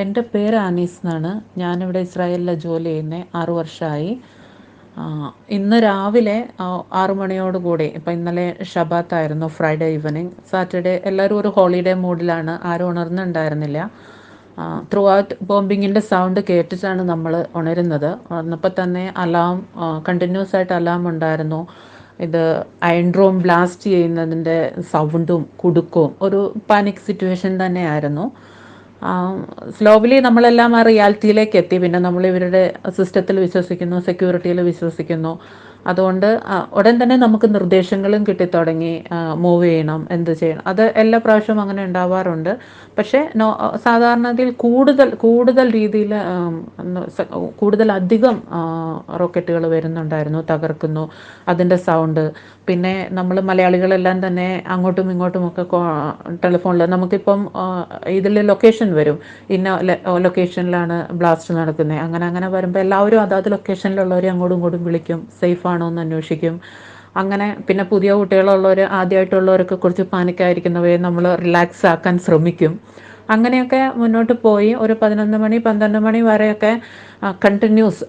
എന്റെ പേര് ആനീസ് എന്നാണ്. ഞാനിവിടെ ഇസ്രായേലിലെ ജോലി ചെയ്യുന്നത് ആറു വർഷമായി ഇന്ന് രാവിലെ ആറു മണിയോട് കൂടി ഇപ്പം ഇന്നലെ ഷബാത്തായിരുന്നു ഫ്രൈഡേ ഈവനിങ്. സാറ്റർഡേ എല്ലാവരും ഒരു ഹോളിഡേ മൂഡിലാണ്. ആരും ഉണർന്നുണ്ടായിരുന്നില്ല. ത്രൂ ഔട്ട് ബോംബിങ്ങിന്റെ സൗണ്ട് കേട്ടിട്ടാണ് നമ്മൾ ഉണരുന്നത്. ഉണർന്നപ്പോൾ തന്നെ അലാം കണ്ടിന്യൂസ് ആയിട്ട് അലാം ഉണ്ടായിരുന്നു. ഇത് അയൺ റൂം ബ്ലാസ്റ്റ് ചെയ്യുന്നതിന്റെ സൗണ്ടും കുടുക്കവും ഒരു പാനിക് സിറ്റുവേഷൻ തന്നെയായിരുന്നു. സ്ലോലി നമ്മളെല്ലാം ആ റിയാലിറ്റിയിലേക്ക് എത്തി. പിന്നെ നമ്മൾ ഇവരുടെ സിസ്റ്റത്തിൽ വിശ്വസിക്കുന്നു സെക്യൂരിറ്റിയിൽ വിശ്വസിക്കുന്നു. അതുകൊണ്ട് ഉടൻ തന്നെ നമുക്ക് നിർദ്ദേശങ്ങളും കിട്ടിത്തുടങ്ങി മൂവ് ചെയ്യണം എന്ത് ചെയ്യണം. അത് എല്ലാ പ്രാവശ്യവും അങ്ങനെ ഉണ്ടാവാറുണ്ട്. പക്ഷേ നോ കൂടുതൽ കൂടുതൽ രീതിയിൽ കൂടുതൽ അധികം റോക്കറ്റുകൾ വരുന്നുണ്ടായിരുന്നു തകർക്കുന്നു അതിന്റെ സൗണ്ട്. പിന്നെ നമ്മൾ മലയാളികളെല്ലാം തന്നെ അങ്ങോട്ടും ഇങ്ങോട്ടും ഒക്കെ ടെലിഫോണിൽ നമുക്കിപ്പം ഇതിൽ ലൊക്കേഷൻ വരും. ഇന്ന ലൊക്കേഷനിലാണ് ബ്ലാസ്റ്റ് നടക്കുന്നത്. അങ്ങനെ അങ്ങനെ വരുമ്പോൾ എല്ലാവരും അതാത് ലൊക്കേഷനിലുള്ളവരെ അങ്ങോട്ടും ഇങ്ങോട്ടും വിളിക്കും. സേഫ് ആണോ എന്ന് അന്വേഷിക്കും. അങ്ങനെ പിന്നെ പുതിയ കുട്ടികളുള്ളവർ ആദ്യമായിട്ടുള്ളവരൊക്കെ കുറച്ച് പാനിക്കായിരിക്കുന്നവയെ നമ്മൾ റിലാക്സ് ആക്കാൻ ശ്രമിക്കും. അങ്ങനെയൊക്കെ മുന്നോട്ട് പോയി. ഒരു പതിനൊന്ന് മണി പന്ത്രണ്ട് മണി വരെയൊക്കെ കണ്ടിന്യൂസ്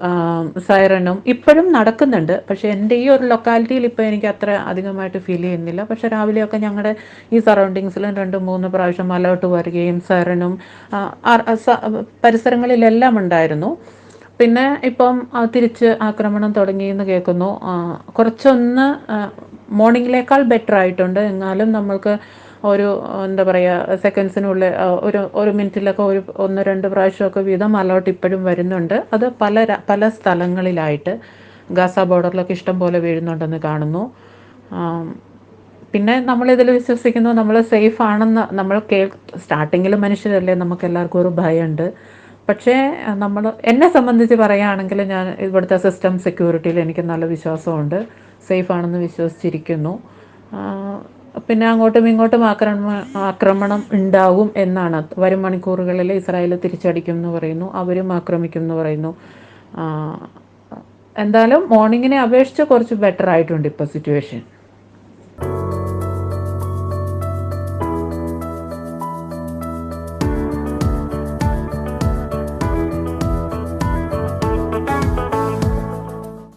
സൈറണും ഇപ്പോഴും നടക്കുന്നുണ്ട്. പക്ഷേ എന്റെ ഈ ഒരു ലൊക്കാലിറ്റിയിൽ ഇപ്പോൾ എനിക്ക് അത്ര അധികമായിട്ട് ഫീൽ ചെയ്യുന്നില്ല. പക്ഷേ രാവിലെയൊക്കെ ഞങ്ങളുടെ ഈ സറൗണ്ടിങ്സിലും രണ്ട് മൂന്ന് പ്രാവശ്യം അലേർട്ട് വരികയും സൈറനും പരിസരങ്ങളിലെല്ലാം ഉണ്ടായിരുന്നു. പിന്നെ ഇപ്പം തിരിച്ച് ആക്രമണം തുടങ്ങിയെന്ന് കേൾക്കുന്നു. കുറച്ചൊന്ന് മോർണിംഗിലേക്കാൾ ബെറ്റർ ആയിട്ടുണ്ട്. എന്നാലും നമ്മൾക്ക് ഒരു എന്താ പറയുക സെക്കൻഡ്സിനുള്ളിൽ ഒരു ഒരു മിനിറ്റിലൊക്കെ ഒരു ഒന്ന് രണ്ട് പ്രാവശ്യമൊക്കെ വീതം അലോട്ട് ഇപ്പോഴും വരുന്നുണ്ട്. അത് പല പല സ്ഥലങ്ങളിലായിട്ട് ഗാസ ബോർഡറിലൊക്കെ ഇഷ്ടം പോലെ വീഴുന്നുണ്ടെന്ന് കാണുന്നു. പിന്നെ നമ്മളിതിൽ വിശ്വസിക്കുന്നു നമ്മൾ സേഫ് ആണെന്ന് നമ്മൾ കേൾ സ്റ്റാർട്ടിങ്ങിൽ മനുഷ്യരല്ലേ നമുക്ക് എല്ലാവർക്കും ഒരു ഭയമുണ്ട്. പക്ഷേ നമ്മൾ എന്നെ സംബന്ധിച്ച് പറയുകയാണെങ്കിൽ ഞാൻ ഇവിടുത്തെ സിസ്റ്റം സെക്യൂരിറ്റിയിൽ എനിക്ക് നല്ല വിശ്വാസമുണ്ട്. സേഫ് ആണെന്ന് വിശ്വസിച്ചിരിക്കുന്നു. പിന്നെ അങ്ങോട്ടും ഇങ്ങോട്ടും ആക്രമ ആക്രമണം ഉണ്ടാവും എന്നാണ്. വരും മണിക്കൂറുകളിൽ ഇസ്രായേൽ തിരിച്ചടിക്കും എന്ന് പറയുന്നു അവരും ആക്രമിക്കും എന്ന് പറയുന്നു. എന്തായാലും മോർണിംഗിനെ അപേക്ഷിച്ച് കുറച്ച് ബെറ്റർ ആയിട്ടുണ്ട് ഇപ്പോൾ സിറ്റുവേഷൻ